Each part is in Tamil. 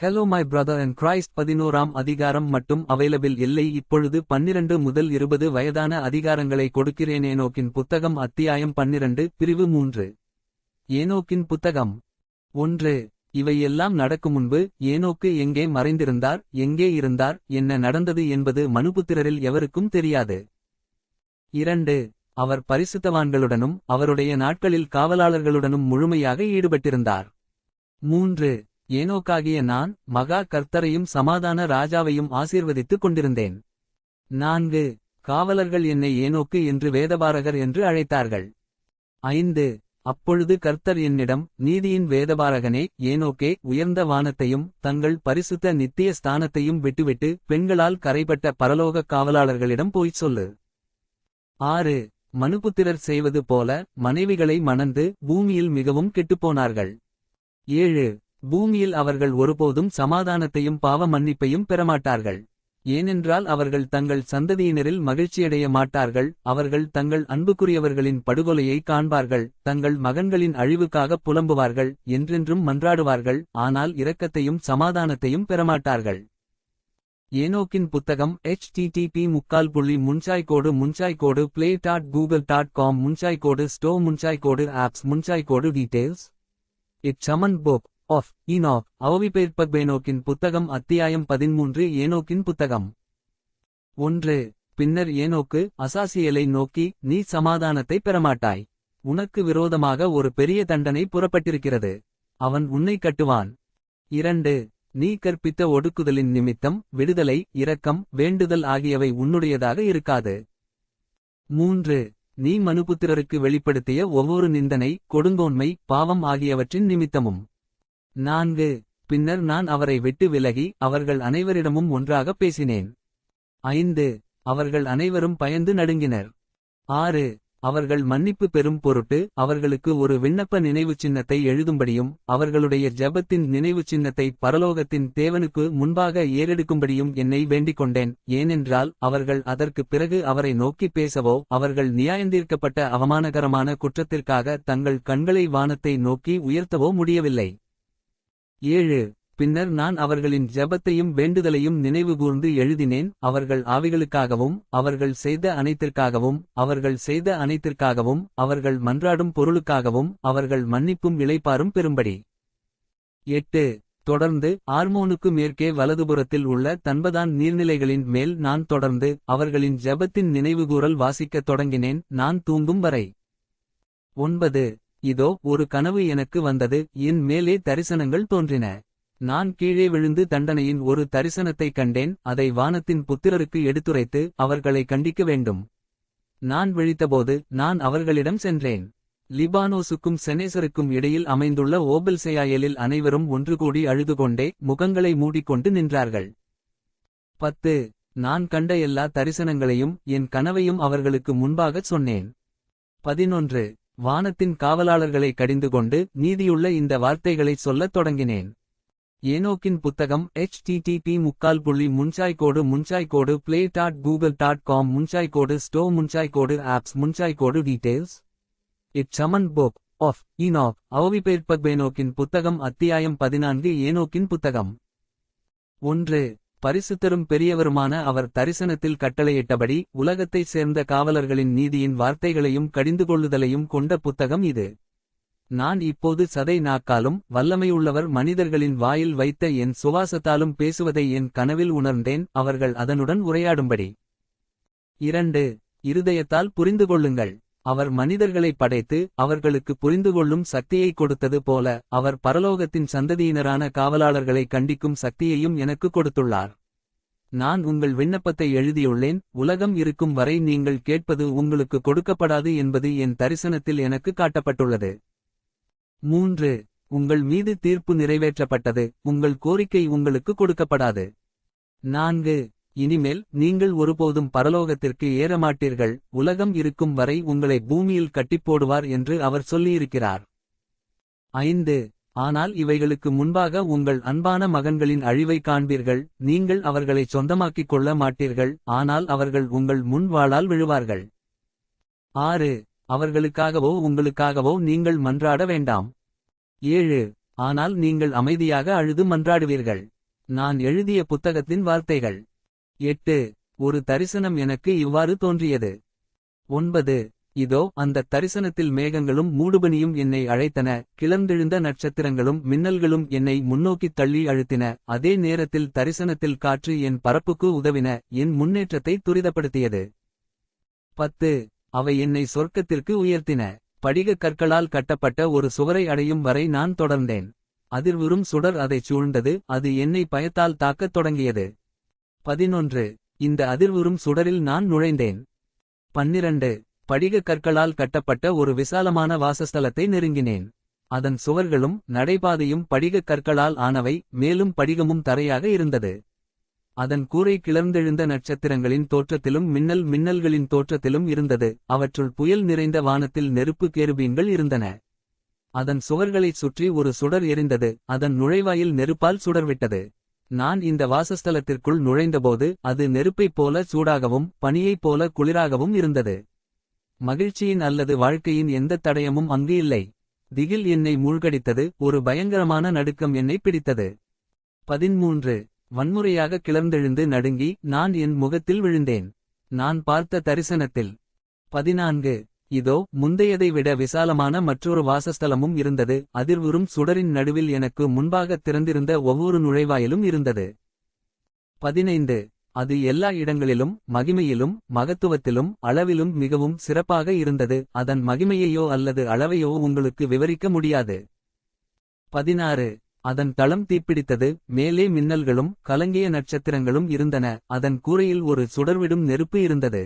Hello my brother and Christ பதினோராம் அதிகாரம் மட்டும் அவைலபிள் இல்லை. இப்பொழுது பன்னிரண்டு முதல் இருபது வயதான அதிகாரங்களை கொடுக்கிறேன். ஏனோக்கின் புத்தகம் அத்தியாயம் பன்னிரண்டு பிரிவு மூன்று. ஏனோக்கின் புத்தகம் ஒன்று. இவையெல்லாம் நடக்கும் முன்பு ஏனோக்கு எங்கே மறைந்திருந்தார் எங்கே இருந்தார் என்ன நடந்தது என்பது மனுபுத்திரரில் எவருக்கும் தெரியாது. இரண்டு. அவர் பரிசுத்தவான்களுடனும் அவருடைய நாட்களில் காவலாளர்களுடனும் முழுமையாக ஈடுபட்டிருந்தார். மூன்று. ஏனோக்காகிய நான் மகா கர்த்தரையும் சமாதான ராஜாவையும் ஆசீர்வதித்துக் கொண்டிருந்தேன். நான்கு காவலர்கள் என்னை ஏனோக்கு என்று வேதபாரகர் என்று அழைத்தார்கள். ஐந்து அப்பொழுது கர்த்தர் என்னிடம் நீதியின் வேதபாரகனே ஏனோக்கே உயர்ந்த வானத்தையும் தங்கள் பரிசுத்த நித்திய ஸ்தானத்தையும் விட்டுவிட்டு பெண்களால் கரைபட்ட பரலோக காவலாளர்களிடம் போய்ச் சொல்லு. ஆறு மனுபுத்திரர் செய்வது போல மனைவிகளை மணந்து பூமியில் மிகவும் கெட்டுப்போனார்கள் ஏழு பூமியில் அவர்கள் ஒருபோதும் சமாதானத்தையும் பாவ மன்னிப்பையும் பெறமாட்டார்கள். ஏனென்றால் அவர்கள் தங்கள் சந்ததியினரில் மகிழ்ச்சியடைய மாட்டார்கள் அவர்கள் தங்கள் அன்புக்குரியவர்களின் படுகொலையை காண்பார்கள் தங்கள் மகன்களின் அழிவுக்காக புலம்புவார்கள் என்றென்றும் மன்றாடுவார்கள் ஆனால் இரக்கத்தையும் சமாதானத்தையும் பெறமாட்டார்கள். ஏனோக்கின் புத்தகம் http முக்கால் புள்ளி முன்சாய்கோடு முன்சாய்கோடு play dot Google dot com முன்சாய்கோடு store முன்சாய்கோடு ஆப்ஸ் முன்சாய்கோடு டீடைல்ஸ் இட் சமன் புக் ஆஃப் ஈனாக் அவவிபேற்பக்பேனோக்கின் புத்தகம் அத்தியாயம் பதிமூன்று ஏனோக்கின் புத்தகம். ஒன்று பின்னர் ஏனோக்கு அசாசியலை நோக்கி நீ சமாதானத்தை பெறமாட்டாய். உனக்கு விரோதமாக ஒரு பெரிய தண்டனை புறப்பட்டிருக்கிறது. அவன் உன்னை கட்டுவான். இரண்டு நீ கற்பித்த ஒடுக்குதலின் நிமித்தம் விடுதலை இரக்கம் வேண்டுதல் ஆகியவை உன்னுடையதாக இருக்காது. மூன்று நீ மனுபுத்திரருக்கு வெளிப்படுத்திய ஒவ்வொரு நிந்தனை கொடுங்கோன்மை பாவம் ஆகியவற்றின் நிமித்தமும். நான்கு. பின்னர் நான் அவரை விட்டு விலகி அவர்கள் அனைவரிடமும் ஒன்றாகப் பேசினேன். ஐந்து. அவர்கள் அனைவரும் பயந்து நடுங்கினர். ஆறு. அவர்கள் மன்னிப்பு பெறும் பொருட்டு அவர்களுக்கு ஒரு விண்ணப்ப நினைவுச் சின்னத்தை எழுதும்படியும் அவர்களுடைய ஜெபத்தின் நினைவுச் சின்னத்தை பரலோகத்தின் தேவனுக்கு முன்பாக ஏறெடுக்கும்படியும் என்னை வேண்டிக் கொண்டேன் ஏனென்றால் அவர்கள் அதற்குப் பிறகு அவரை நோக்கிப் பேசவோ அவர்கள் நியாயந்தீர்க்கப்பட்ட அவமானகரமான குற்றத்திற்காக தங்கள் கண்களை வானத்தை நோக்கி உயர்த்தவோ முடியவில்லை. ஏழு. பின்னர் நான் அவர்களின் ஜெபத்தையும் வேண்டுதலையும் நினைவுகூர்ந்து எழுதினேன். அவர்கள் ஆவிகளுக்காகவும் அவர்கள் செய்த அனைத்திற்காகவும் அவர்கள் செய்த அனைத்திற்காகவும் அவர்கள் மன்றாடும் பொருளுக்காகவும் அவர்கள் மன்னிப்பும் இளைப்பாறும் பெறும்படி. எட்டு. தொடர்ந்து ஆர்மோனுக்கு மேற்கே வலதுபுறத்தில் உள்ள தன்பதான் நீர்நிலைகளின் மேல் நான் தொடர்ந்து அவர்களின் ஜெபத்தின் நினைவுகூரல் வாசிக்கத் தொடங்கினேன். நான் தூங்கும் வரை. ஒன்பது. இதோ ஒரு கனவு எனக்கு வந்தது என் மேலே தரிசனங்கள் தோன்றின. நான் கீழே விழுந்து தண்டனையின் ஒரு தரிசனத்தைக் கண்டேன் அதை வானத்தின் புத்திரருக்கு எடுத்துரைத்து அவர்களை கண்டிக்க வேண்டும். நான் விழித்தபோது நான் அவர்களிடம் சென்றேன். லிபானோசுக்கும் செனேசருக்கும் இடையில் அமைந்துள்ள ஓபல்செயாயலில் அனைவரும் ஒன்று கூடி அழுதுகொண்டே முகங்களை மூடிக்கொண்டு நின்றார்கள். பத்து. நான் கண்ட எல்லா தரிசனங்களையும் என் கனவையும் அவர்களுக்கு முன்பாகச் சொன்னேன். பதினொன்று. வானத்தின் காவலாளர்களை கடிந்து கொண்டு நீதியுள்ள இந்த வார்த்தைகளைச் சொல்லத் தொடங்கினேன். ஏனோக்கின் புத்தகம் http முக்கால் புள்ளி முன்சாய்கோடு முன்சாய்கோடு play dot Google dot com முன்சாய்கோடு store முன்சாய்கோடு ஆப்ஸ் முன்சாய்கோடு டீடைல்ஸ் இட் சமன் புக் ஆஃப் ஈனாக் அவவிபேற்பக்பேனோக்கின் புத்தகம் அத்தியாயம் பதினான்கு ஏனோக்கின் புத்தகம். ஒன்று. பரிசுத்தரும் பெரியவருமான அவர் தரிசனத்தில் கட்டளையிட்டபடி உலகத்தைச் சேர்ந்த காவலர்களின் நீதியின் வார்த்தைகளையும் கடிந்து கொள்ளுதலையும் கொண்ட புத்தகம் இது. நான் இப்போது சதை நாக்காலும் வல்லமையுள்ளவர் மனிதர்களின் வாயில் வைத்த என் சுவாசத்தாலும் பேசுவதை என் கனவில் உணர்ந்தேன் அவர்கள் அதனுடன் உரையாடும்படி. இரண்டு இருதயத்தால் புரிந்து கொள்ளுங்கள் அவர் மனிதர்களை படைத்து அவர்களுக்கு புரிந்துகொள்ளும் சக்தியை கொடுத்தது போல அவர் பரலோகத்தின் சந்ததியினரான காவலாளர்களை கண்டிக்கும் சக்தியையும் எனக்கு கொடுத்துள்ளார். நான் உங்கள் விண்ணப்பத்தை எழுதியுள்ளேன் உலகம் இருக்கும் வரை நீங்கள் கேட்பது உங்களுக்கு கொடுக்கப்படாது என்பது என் தரிசனத்தில் எனக்கு காட்டப்பட்டுள்ளது. மூன்று உங்கள் மீது தீர்ப்பு நிறைவேற்றப்பட்டது உங்கள் கோரிக்கை உங்களுக்கு கொடுக்கப்படாது. நான்கு இனிமேல் நீங்கள் ஒருபோதும் பரலோகத்திற்கு ஏறமாட்டீர்கள் உலகம் இருக்கும் வரை உங்களை பூமியில் கட்டிப்போடுவார் என்று அவர் சொல்லியிருக்கிறார். ஐந்து ஆனால் இவைகளுக்கு முன்பாக உங்கள் அன்பான மகன்களின் அழிவை காண்பீர்கள் நீங்கள் அவர்களை சொந்தமாக்கிக் கொள்ள மாட்டீர்கள் ஆனால் அவர்கள் உங்கள் முன் வாளால் விழுவார்கள். ஆறு அவர்களுக்காகவோ உங்களுக்காகவோ நீங்கள் மன்றாட வேண்டாம். ஏழு ஆனால் நீங்கள் அமைதியாக அழுது மன்றாடுவீர்கள். நான் எழுதிய புத்தகத்தின் வார்த்தைகள். எட்டு. ஒரு தரிசனம் எனக்கு இவ்வாறு தோன்றியது. ஒன்பது. இதோ அந்த தரிசனத்தில் மேகங்களும் மூடுபனியும் என்னை அழைத்தன. கிளர்ந்தெழுந்த நட்சத்திரங்களும் மின்னல்களும் என்னை முன்னோக்கித் தள்ளி அழுத்தின. அதே நேரத்தில் தரிசனத்தில் காற்று என் பரப்புக்கு உதவின. என் முன்னேற்றத்தை துரிதப்படுத்தியது. பத்து. அவை என்னை சொர்க்கத்திற்கு உயர்த்தின. படிக கற்களால் கட்டப்பட்ட ஒரு சுவரை அடையும் வரை நான் தொடர்ந்தேன். அதிர்வுறும் சுடர் அதைச் சூழ்ந்தது. அது என்னை பயத்தால் தாக்கத் தொடங்கியது. பதினொன்று. இந்த அதிர்வுறும் சுடரில் நான் நுழைந்தேன். பன்னிரண்டு. படிக கற்களால் கட்டப்பட்ட ஒரு விசாலமான வாசஸ்தலத்தை நெருங்கினேன். அதன் சுவர்களும் நடைபாதையும் படிகக் கற்களால் ஆனவை மேலும் படிகமும் தரையாக இருந்தது. அதன் கூரை கிளர்ந்தெழுந்த நட்சத்திரங்களின் தோற்றத்திலும் மின்னல் மின்னல்களின் தோற்றத்திலும் இருந்தது. அவற்றுள் புயல் நிறைந்த வானத்தில் நெருப்பு கேருபீன்கள் இருந்தன. அதன் சுவர்களைச் சுற்றி ஒரு சுடர் எரிந்தது. அதன் நுழைவாயில் நெருப்பால் சுடர்விட்டது. நான் இந்த வாசஸ்தலத்திற்குள் நுழைந்தபோது அது நெருப்பைப் போல சூடாகவும் பனியைப் போல குளிராகவும் இருந்தது. மகிழ்ச்சியின் அல்லது வாழ்க்கையின் எந்த தடயமும் அங்கு இல்லை. திகில் என்னை மூழ்கடித்தது ஒரு பயங்கரமான நடுக்கம் என்னை பிடித்தது. பதிமூன்று வன்முறையாக கிளர்ந்தெழுந்து நடுங்கி நான் என் முகத்தில் விழுந்தேன். நான் பார்த்த தரிசனத்தில். பதினான்கு. இதோ முந்தையதை விட விசாலமான மற்றொரு வாசஸ்தலமும் இருந்தது. அதிர்வுறும் சுடரின் நடுவில் எனக்கு முன்பாக திறந்திருந்த ஒவ்வொரு நுழைவாயிலும் இருந்தது. பதினைந்து. அது எல்லா இடங்களிலும் மகிமையிலும் மகத்துவத்திலும் அளவிலும் மிகவும் சிறப்பாக இருந்தது. அதன் மகிமையையோ அல்லது அளவையோ உங்களுக்கு விவரிக்க முடியாது. பதினாறு. அதன் தளம் தீப்பிடித்தது. மேலே மின்னல்களும் கலங்கிய நட்சத்திரங்களும் இருந்தன. அதன் கூரையில் ஒரு சுடர்விடும் நெருப்பு இருந்தது.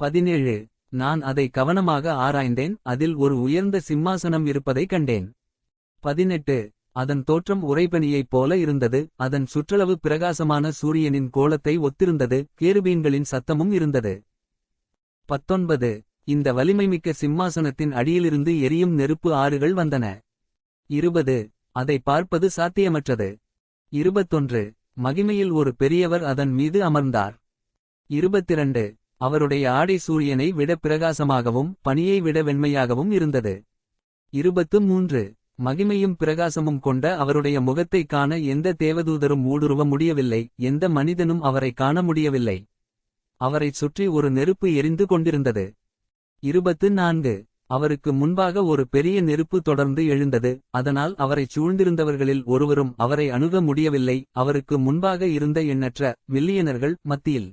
பதினேழு. நான் அதை கவனமாக ஆராய்ந்தேன் அதில் ஒரு உயர்ந்த சிம்மாசனம் இருப்பதை கண்டேன். பதினெட்டு. அதன் தோற்றம் உறைபனியைப் போல இருந்தது அதன் சுற்றளவு பிரகாசமான சூரியனின் கோலத்தை ஒத்திருந்தது கேருபீன்களின் சத்தமும் இருந்தது. பத்தொன்பது. இந்த வலிமைமிக்க சிம்மாசனத்தின் அடியிலிருந்து எரியும் நெருப்பு ஆறுகள் வந்தன. இருபது. அதை பார்ப்பது சாத்தியமற்றது. இருபத்தொன்று. மகிமையில் ஒரு பெரியவர் அதன் மீது அமர்ந்தார். இருபத்திரண்டு. அவருடைய ஆடை சூரியனை விட பிரகாசமாகவும் பனியை விட வெண்மையாகவும் இருந்தது. இருபத்து மூன்று. மகிமையும் பிரகாசமும் கொண்ட அவருடைய முகத்தைக் காண எந்த தேவதூதரும் ஊடுருவ முடியவில்லை எந்த மனிதனும் அவரை காண முடியவில்லை. அவரைச் சுற்றி ஒரு நெருப்பு எரிந்து கொண்டிருந்தது. இருபத்து நான்கு. அவருக்கு முன்பாக ஒரு பெரிய நெருப்பு தொடர்ந்து எழுந்தது அதனால் அவரைச் சூழ்ந்திருந்தவர்களில் ஒருவரும் அவரை அணுக முடியவில்லை அவருக்கு முன்பாக இருந்த எண்ணற்ற மில்லியனர்கள் மத்தியில்.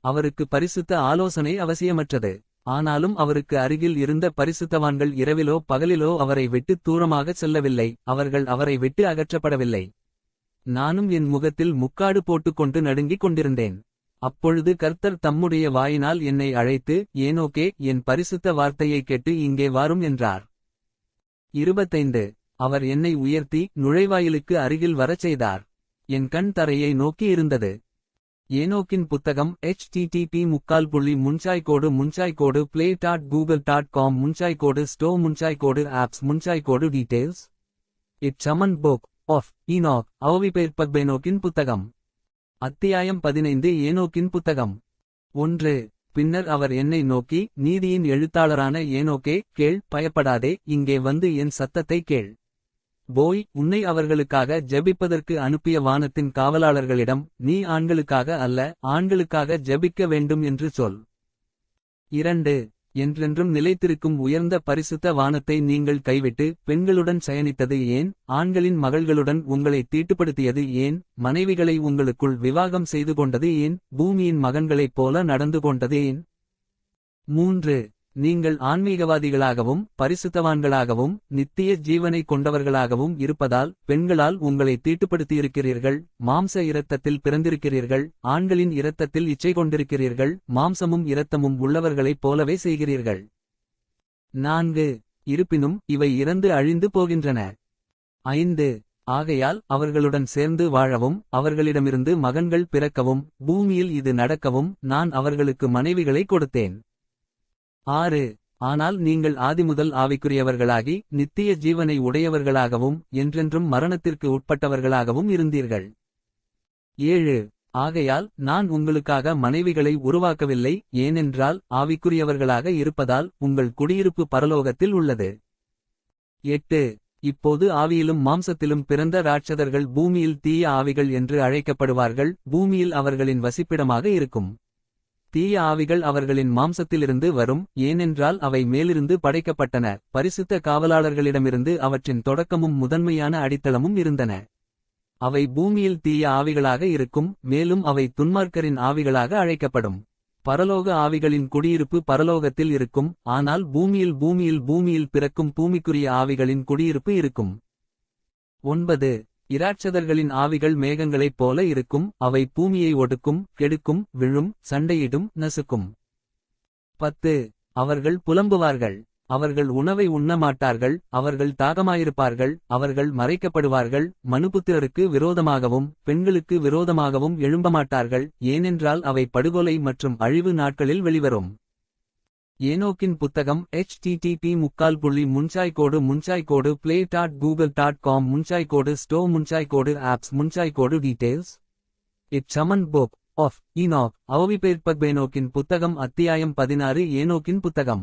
அவருக்கு பரிசுத்த ஆலோசனை அவசியமற்றது. ஆனாலும் அவருக்கு அருகில் இருந்த பரிசுத்தவான்கள் இரவிலோ பகலிலோ அவரை விட்டு தூரமாகச் செல்லவில்லை. அவர்கள் அவரை விட்டு அகற்றப்படவில்லை. நானும் என் முகத்தில் முக்காடு போட்டுக்கொண்டு நடுங்கிக் கொண்டிருந்தேன். அப்பொழுது கர்த்தர் தம்முடைய வாயினால் என்னை அழைத்து ஏனோக்கே என் பரிசுத்த வார்த்தையைக் கேட்டு இங்கே வாரும் என்றார். இருபத்தைந்து. அவர் என்னை உயர்த்தி நுழைவாயிலுக்கு அருகில் வரச் செய்தார். என் கண் தரையை நோக்கி இருந்தது. ஏனோக்கின் புத்தகம் http முக்கால் புள்ளி முன்சாய்கோடு முன்சாய்கோடு play dot Google dot com முன்சாய்கோடு store முன்சாய்கோடு ஆப்ஸ் முன்சாய்கோடு டீடைல்ஸ் இட் சமன் புக் ஆஃப் ஈனாக் அவிபெயர்பக்பேனோக்கின் புத்தகம். அத்தியாயம் பதினைந்து ஏனோக்கின் புத்தகம். ஒன்று பின்னர் அவர் என்னை நோக்கி நீதியின் எழுத்தாளரான ஏனோக்கே கேள் பயப்படாதே இங்கே வந்து என் சத்தத்தை கேள். போய் உன்னை அவர்களுக்காக ஜெபிப்பதற்கு அனுப்பிய வானத்தின் காவலாளர்களிடம் நீ ஆண்களுக்காக அல்ல ஆண்களுக்காக ஜெபிக்க வேண்டும் என்று சொல். இரண்டு என்றென்றும் நிலைத்திருக்கும் உயர்ந்த பரிசுத்த வானத்தை நீங்கள் கைவிட்டு பெண்களுடன் சயனித்தது ஏன்? ஆண்களின் மகள்களுடன் உங்களை தீட்டுப்படுத்தியது ஏன்? மனைவிகளை உங்களுக்குள் விவாகம் செய்து கொண்டது ஏன்? பூமியின் மகன்களைப் போல நடந்து கொண்டது ஏன்? மூன்று நீங்கள் ஆன்மீகவாதிகளாகவும் பரிசுத்தவான்களாகவும் நித்திய ஜீவனை கொண்டவர்களாகவும் இருப்பதால் பெண்களால் உங்களை தீட்டுப்படுத்தியிருக்கிறீர்கள் மாம்ச இரத்தத்தில் பிறந்திருக்கிறீர்கள் ஆண்களின் இரத்தத்தில் இச்சை கொண்டிருக்கிறீர்கள் மாம்சமும் இரத்தமும் உள்ளவர்களைப் போலவே செய்கிறீர்கள். நான்கு இருப்பினும் இவை இறந்து அழிந்து போகின்றன. ஐந்து ஆகையால் அவர்களுடன் சேர்ந்து வாழவும் அவர்களிடமிருந்து மகன்கள் பிறக்கவும் பூமியில் இது நடக்கவும் நான் அவர்களுக்கு மனைவிகளை கொடுத்தேன். ஆறு. ஆனால் நீங்கள் ஆதிமுதல் ஆவிக்குரியவர்களாகி நித்திய ஜீவனை உடையவர்களாகவும் என்றென்றும் மரணத்திற்கு உட்பட்டவர்களாகவும் இருந்தீர்கள். ஏழு. ஆகையால் நான் உங்களுக்காக மனைவிகளை உருவாக்கவில்லை ஏனென்றால் ஆவிக்குரியவர்களாக இருப்பதால் உங்கள் குடியிருப்பு பரலோகத்தில் உள்ளது. எட்டு. இப்போது ஆவியிலும் மாம்சத்திலும் பிறந்த ராட்சதர்கள் பூமியில் தீய ஆவிகள் என்று அழைக்கப்படுவார்கள் பூமியில் அவர்களின் வசிப்பிடமாக இருக்கும். தீய ஆவிகள் அவர்களின் மாம்சத்திலிருந்து வரும் ஏனென்றால் அவை மேலிருந்து படைக்கப்பட்டன. பரிசுத்த காவலாளர்களிடமிருந்து அவற்றின் தொடக்கமும் முதன்மையான அடித்தளமும் இருந்தன. அவை பூமியில் தீய ஆவிகளாக இருக்கும் மேலும் அவை துன்மார்க்கரின் ஆவிகளாக அழைக்கப்படும். பரலோக ஆவிகளின் குடியிருப்பு பரலோகத்தில் இருக்கும் ஆனால் பூமியில் பூமியில் பூமியில் பிறக்கும் பூமிக்குரிய ஆவிகளின் குடியிருப்பு இருக்கும். ஒன்பது. இராட்சதர்களின் ஆவிகள் மேகங்களைப் போல இருக்கும் அவை பூமியை ஒடுக்கும் கெடுக்கும் விழும் சண்டையிடும் நசுக்கும். பத்து அவர்கள் புலம்புவார்கள். அவர்கள் உணவை உண்ணமாட்டார்கள். அவர்கள் தாகமாயிருப்பார்கள். அவர்கள் மறைக்கப்படுவார்கள். மனுபுத்திரருக்கு விரோதமாகவும் பெண்களுக்கு விரோதமாகவும் எழும்பமாட்டார்கள். ஏனென்றால் அவை படுகொலை மற்றும் அழிவு நாட்களில் வெளிவரும். ஏனோக்கின் புத்தகம் http முக்கால் புள்ளி முன்சாய்கோடு முன்சாய்கோடு play dot Google dot com முன்சாய்கோடு store முன்சாய்கோடு ஆப்ஸ் முன்சாய்கோடு டீடைல்ஸ் இட் சமன் புக் ஆஃப் ஈனாக் அவவிபேர்பக்பேனோக்கின் புத்தகம் அத்தியாயம் பதினாறு ஏனோக்கின் புத்தகம்.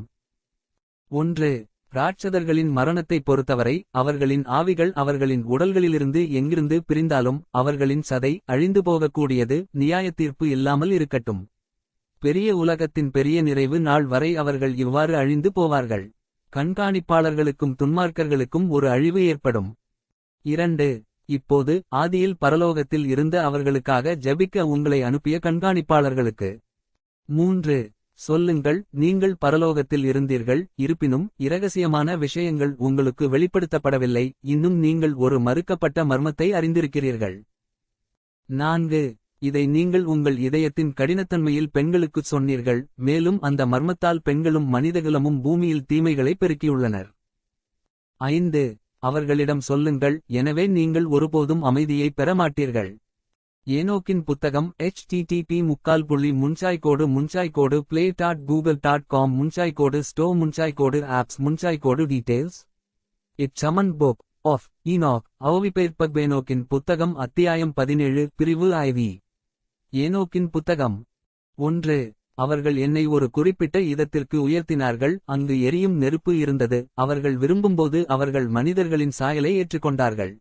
ஒன்று ராட்சதர்களின் மரணத்தைப் பொறுத்தவரை அவர்களின் ஆவிகள் அவர்களின் உடல்களிலிருந்து எங்கிருந்து பிரிந்தாலும் அவர்களின் சதை அழிந்து போகக்கூடியது நியாயத்தீர்ப்பு இல்லாமல் இருக்கட்டும். பெரிய உலகத்தின் பெரிய நிறைவு நாள் வரை அவர்கள் இவ்வாறு அழிந்து போவார்கள். கண்காணிப்பாளர்களுக்கும் துன்மார்க்கர்களுக்கும் ஒரு அழிவு ஏற்படும். இரண்டு இப்போது ஆதியில் பரலோகத்தில் இருந்த அவர்களுக்காக ஜபிக்க உங்களை அனுப்பிய கண்காணிப்பாளர்களுக்கு. மூன்று சொல்லுங்கள் நீங்கள் பரலோகத்தில் இருந்தீர்கள் இருப்பினும் இரகசியமான விஷயங்கள் உங்களுக்கு வெளிப்படுத்தப்படவில்லை இன்னும் நீங்கள் ஒரு மறுக்கப்பட்ட மர்மத்தை அறிந்திருக்கிறீர்கள். நான்கு இதை நீங்கள் உங்கள் இதயத்தின் கடினத்தன்மையில் பெண்களுக்குச் சொன்னீர்கள் மேலும் அந்த மர்மத்தால் பெண்களும் மனிதகுலமும் பூமியில் தீமைகளை பெருக்கியுள்ளனர். ஐந்து அவர்களிடம் சொல்லுங்கள் எனவே நீங்கள் ஒருபோதும் அமைதியை பெறமாட்டீர்கள். ஏனோக்கின் புத்தகம் http முக்கால் புள்ளி முன்சாய்கோடு முன்சாய்கோடு play dot Google dot com முன்சாய்கோடு store முன்சாய்கோடு ஆப்ஸ் முன்சாய்கோடு டீடைல்ஸ் இட் சமன் புக் ஆஃப் ஈனாக் அவிபேற்பக்பேனோக்கின் புத்தகம் அத்தியாயம் பதினேழு பிரிவு ஐவி ஏனோக்கின் புத்தகம். ஒன்று அவர்கள் என்னை ஒரு குறிப்பிட்ட இதத்திற்கு உயர்த்தினார்கள் அங்கு எரியும் நெருப்பு இருந்தது அவர்கள் விரும்பும்போது அவர்கள் மனிதர்களின் சாயலை ஏற்றுக்கொண்டார்கள்.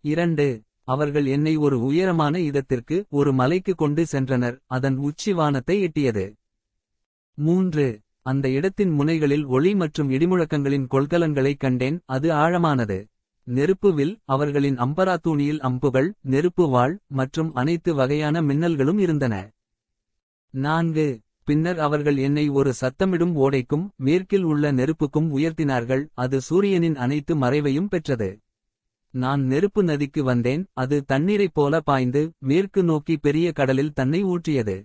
இரண்டு அவர்கள் என்னை ஒரு உயரமான இதத்திற்கு ஒரு மலைக்கு கொண்டு சென்றனர் அதன் உச்சி வானத்தை எட்டியது. மூன்று அந்த இடத்தின் முனைகளில் ஒளி மற்றும் இடிமுழக்கங்களின் கொள்கலன்களைக் கண்டேன் அது ஆழமானது. நெருப்பு வில் அவர்களின் அம்பராத்தூணியில் அம்புகள் நெருப்பு வாள் மற்றும் அனைத்து வகையான மின்னல்களும் இருந்தன. நான்கு. பின்னர் அவர்கள் என்னை ஒரு சத்தமிடும் ஓடைக்கும் மேற்கில் உள்ள நெருப்புக்கும் உயர்த்தினார்கள் அது சூரியனின் அனைத்து மறைவையும் பெற்றது. நான் நெருப்பு நதிக்கு வந்தேன் அது தண்ணீரைப் போல பாய்ந்து மேற்கு நோக்கி பெரிய கடலில் தன்னை ஊற்றியது.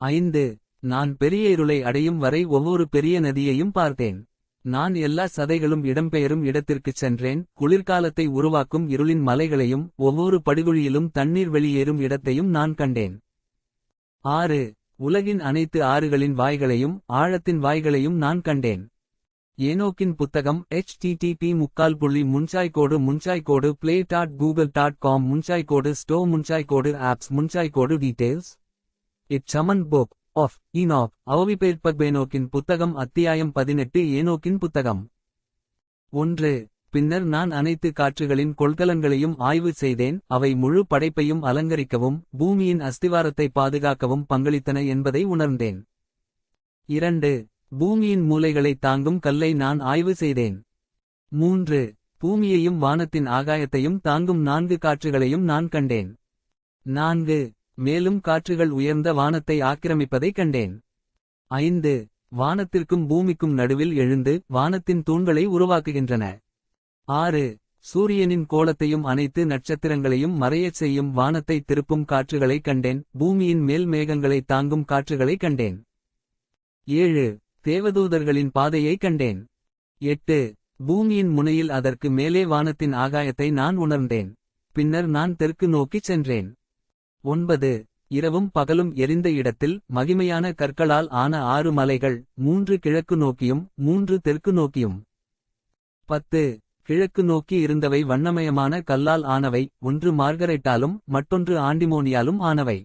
ஐந்து. நான் பெரிய இருளை அடையும் வரை ஒவ்வொரு பெரிய நதியையும் பார்த்தேன். நான் எல்லா சதைகளும் இடம்பெயரும் இடத்திற்குச் சென்றேன் குளிர்காலத்தை உருவாக்கும் இருளின் மலைகளையும் ஒவ்வொரு படுகுழியிலும் தண்ணீர் வெளியேறும் இடத்தையும் நான் கண்டேன். ஆறு உலகின் அனைத்து ஆறுகளின் வாய்களையும் ஆழத்தின் வாய்களையும் நான் கண்டேன். ஏனோக்கின் புத்தகம் http முக்கால் புள்ளி முன்சாய்கோடு முன்சாய்கோடு play dot Google dot com முன்சாய்கோடு store முன்சாய்கோடு ஆப்ஸ் முன்சாய்கோடு டீட்டெயில்ஸ் இட் சமன் புக் ஆஃப் ஈனாக் அவிபேற்பக்பேனோக்கின் புத்தகம் அத்தியாயம் பதினெட்டு ஏனோக்கின் புத்தகம். ஒன்று. பின்னர் நான் அனைத்து காற்றுகளின் கொள்கலன்களையும் ஆய்வு செய்தேன் அவை முழு படைப்பையும் அலங்கரிக்கவும் பூமியின் அஸ்திவாரத்தை பாதுகாக்கவும் பங்களித்தன என்பதை உணர்ந்தேன். இரண்டு. பூமியின் மூலைகளை தாங்கும் கல்லை நான் ஆய்வு செய்தேன். மூன்று. பூமியையும் வானத்தின் ஆகாயத்தையும் தாங்கும் நான்கு காற்றுகளையும் நான் கண்டேன். நான்கு. மேலும் காற்றுகள் உயர்ந்த வானத்தை ஆக்கிரமிப்பதைக் கண்டேன். ஐந்து வானத்திற்கும் பூமிக்கும் நடுவில் எழுந்து வானத்தின் தூண்களை உருவாக்குகின்றன. ஆறு சூரியனின் கோலத்தையும் அனைத்து நட்சத்திரங்களையும் மறையச் செய்யும் வானத்தை திருப்பும் காற்றுகளைக் கண்டேன். பூமியின் மேல் மேகங்களை தாங்கும் காற்றுகளைக் கண்டேன். ஏழு தேவதூதர்களின் பாதையை கண்டேன். எட்டு பூமியின் முனையில் அதற்கு மேலே வானத்தின் ஆகாயத்தை நான் உணர்ந்தேன். பின்னர் நான் தெற்கு நோக்கிச் சென்றேன். ஒன்பது. இரவும் பகலும் எரிந்த இடத்தில் மகிமையான கற்களால் ஆன ஆறு மலைகள் மூன்று கிழக்கு நோக்கியும் மூன்று தெற்கு நோக்கியும். பத்து. கிழக்கு நோக்கி இருந்தவை வண்ணமயமான கல்லால் ஆனவை ஒன்று மார்கரைட்டாலும் மற்றொன்று ஆண்டிமோனியாலும் ஆனவை.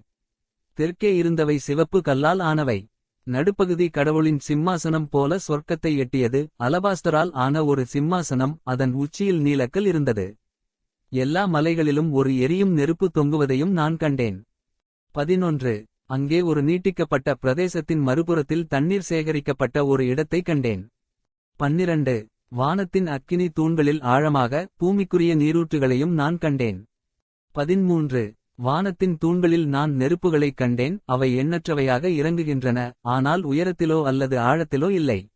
தெற்கே இருந்தவை சிவப்பு கல்லால் ஆனவை. நடுப்பகுதி கடவுளின் சிம்மாசனம் போல சொர்க்கத்தை எட்டியது அலபாஸ்டரால் ஆன ஒரு சிம்மாசனம் அதன் உச்சியில் நீலக்கல் இருந்தது. எல்லா மலைகளிலும் ஒரு எரியும் நெருப்பு தொங்குவதையும் நான் கண்டேன். பதினொன்று. அங்கே ஒரு நீட்டிக்கப்பட்ட பிரதேசத்தின் மறுபுறத்தில் தண்ணீர் சேகரிக்கப்பட்ட ஒரு இடத்தை கண்டேன். பன்னிரண்டு. வானத்தின் அக்கினி தூண்களில் ஆழமாக பூமிக்குரிய நீரூற்றுகளையும் நான் கண்டேன். பதிமூன்று. வானத்தின் தூண்களில் நான் நெருப்புகளைக் கண்டேன் அவை எண்ணற்றவையாக இறங்குகின்றன ஆனால் உயரத்திலோ அல்லது ஆழத்திலோ இல்லை.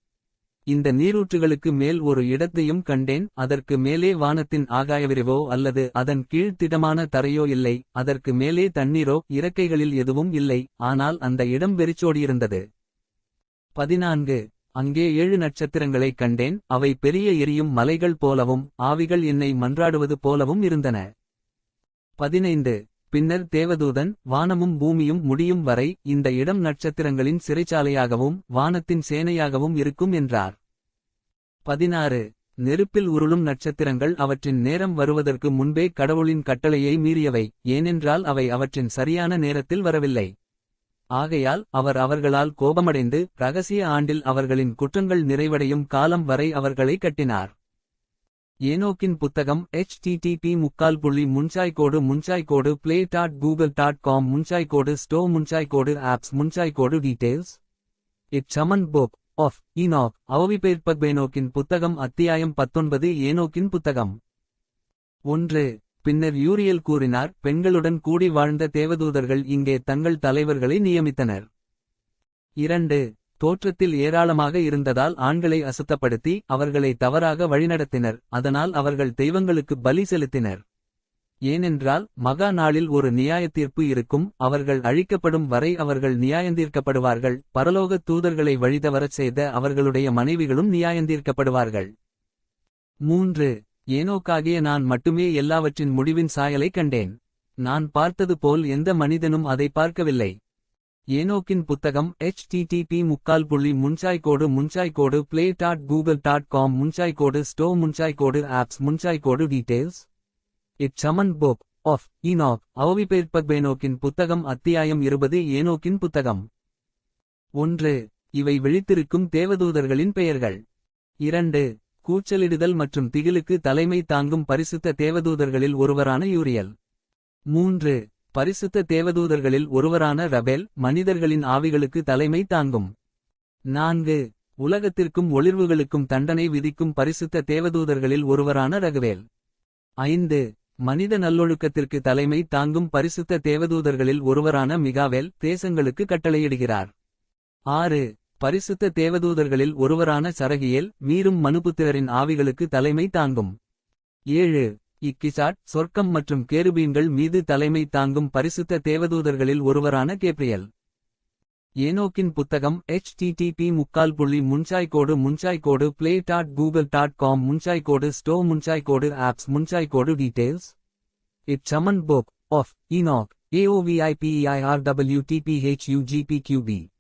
இந்த நீரூற்றுகளுக்கு மேல் ஒரு இடத்தையும் கண்டேன் அதற்கு மேலே வானத்தின் ஆகாயவிரிவோ அல்லது அதன் கீழ் திடமான தரையோ இல்லை அதற்கு மேலே தண்ணீரோ இறக்கைகளில் எதுவும் இல்லை ஆனால் அந்த இடம் வெறிச்சோடியிருந்தது. பதினான்கு. அங்கே ஏழு நட்சத்திரங்களைக் கண்டேன் அவை பெரிய எரியும் மலைகள் போலவும் ஆவிகள் என்னை மன்றாடுவது போலவும் இருந்தன. பதினைந்து. பின்னர் தேவதூதன் வானமும் பூமியும் முடியும் வரை இந்த இடம் நட்சத்திரங்களின் சிறைச்சாலையாகவும் வானத்தின் சேனையாகவும் இருக்கும் என்றார். பதினாறு. நெருப்பில் உருளும் நட்சத்திரங்கள் அவற்றின் நேரம் வருவதற்கு முன்பே கடவுளின் கட்டளையை மீறியவை ஏனென்றால் அவை அவற்றின் சரியான நேரத்தில் வரவில்லை. ஆகையால் அவர் அவர்களால் கோபமடைந்து ரகசிய ஆண்டில் அவர்களின் குற்றங்கள் நிறைவடையும் காலம் வரை அவர்களை கட்டினார். ஏனோக்கின் புத்தகம் http முக்கால் புள்ளி முன்சாய்கோடு முன்சாய்கோடு play dot Google dot com முன்சாய்கோடு store முன்சாய்கோடு ஆப்ஸ் முன்சாய்கோடு டீடைல்ஸ் இட் சமன் புக் ஆஃப் இனாக் அவிபெயர்ப்பக்பேனோக்கின் புத்தகம் அத்தியாயம் பத்தொன்பது ஏனோக்கின் புத்தகம். ஒன்று பின்னர் யூரியல் கூறினார் பெண்களுடன் கூடி வாழ்ந்த தேவதூதர்கள் இங்கே தங்கள் தலைவர்களை நியமித்தனர். இரண்டு தோற்றத்தில் ஏராளமாக இருந்ததால் ஆண்களை அசுத்தப்படுத்தி அவர்களை தவறாக வழிநடத்தினர். அதனால் அவர்கள் தெய்வங்களுக்கு பலி செலுத்தினர். ஏனென்றால் மகா நாளில் ஒரு நியாயத்தீர்ப்பு இருக்கும். அவர்கள் அழிக்கப்படும் வரை அவர்கள் நியாயந்தீர்க்கப்படுவார்கள். பரலோக தூதர்களை வழிதவரச் செய்த அவர்களுடைய மனைவிகளும் நியாயந்தீர்க்கப்படுவார்கள். மூன்று. ஏனோக்காகிய நான் மட்டுமே எல்லாவற்றின் முடிவின் சாயலை கண்டேன். நான் பார்த்தது போல் எந்த மனிதனும் அதை பார்க்கவில்லை. ஏனோக்கின் புத்தகம் http முக்கால் புள்ளி முன்சாய்கோடு முன்சாய்கோடு play dot Google dot com முன்சாய்கோடு store முன்சாய்கோடு ஆப்ஸ் முன்சாய்கோடு டீடைல்ஸ் இட் சமன் புக் ஆஃப் ஈனாக் அவிபெயர்ப்பக்பேனோக்கின் புத்தகம் அத்தியாயம் இருபது ஏனோக்கின் புத்தகம் ஒன்று இவை விழித்திருக்கும் தேவதூதர்களின் பெயர்கள். இரண்டு கூச்சலிடுதல் மற்றும் திகிலுக்கு தலைமை தாங்கும் பரிசுத்த தேவதூதர்களில் ஒருவரான யூரியல். மூன்று பரிசுத்த தேவதூதர்களில் ஒருவரான ரபேல் மனிதர்களின் ஆவிகளுக்கு தலைமை தாங்கும். நான்கு உலகத்திற்கும் ஒளிர்வுகளுக்கும் தண்டனை விதிக்கும் பரிசுத்த தேவதூதர்களில் ஒருவரான ரகுவேல். ஐந்து மனித நல்லொழுக்கத்திற்கு தலைமை தாங்கும் பரிசுத்த தேவதூதர்களில் ஒருவரான மிகாவேல் தேசங்களுக்கு கட்டளையிடுகிறார். ஆறு பரிசுத்த தேவதூதர்களில் ஒருவரான சரகியேல் மீறும் மனுபுத்திரரின் ஆவிகளுக்கு தலைமை தாங்கும். ஏழு இக்கிசாட் சொர்க்கம் மற்றும் கேருபீன்கள் மீது தலைமை தாங்கும் பரிசுத்த தேவதூதர்களில் ஒருவரான கேப்ரியல். ஏனோக்கின் புத்தகம் http முக்கால் புள்ளி முன்சாய்கோடு முன்சாய்கோடு play dot Google dot com முன்சாய்கோடு store முன்சாய்கோடு ஆப்ஸ் முன்சாய்கோடு டீடைல்ஸ் இட் சமன் புக் ஆஃப் ஈனாக் ஏஓவிஐபிஇஐஆர்டபிள்யூடிபிஹெச்யூஜிபிக்யூபி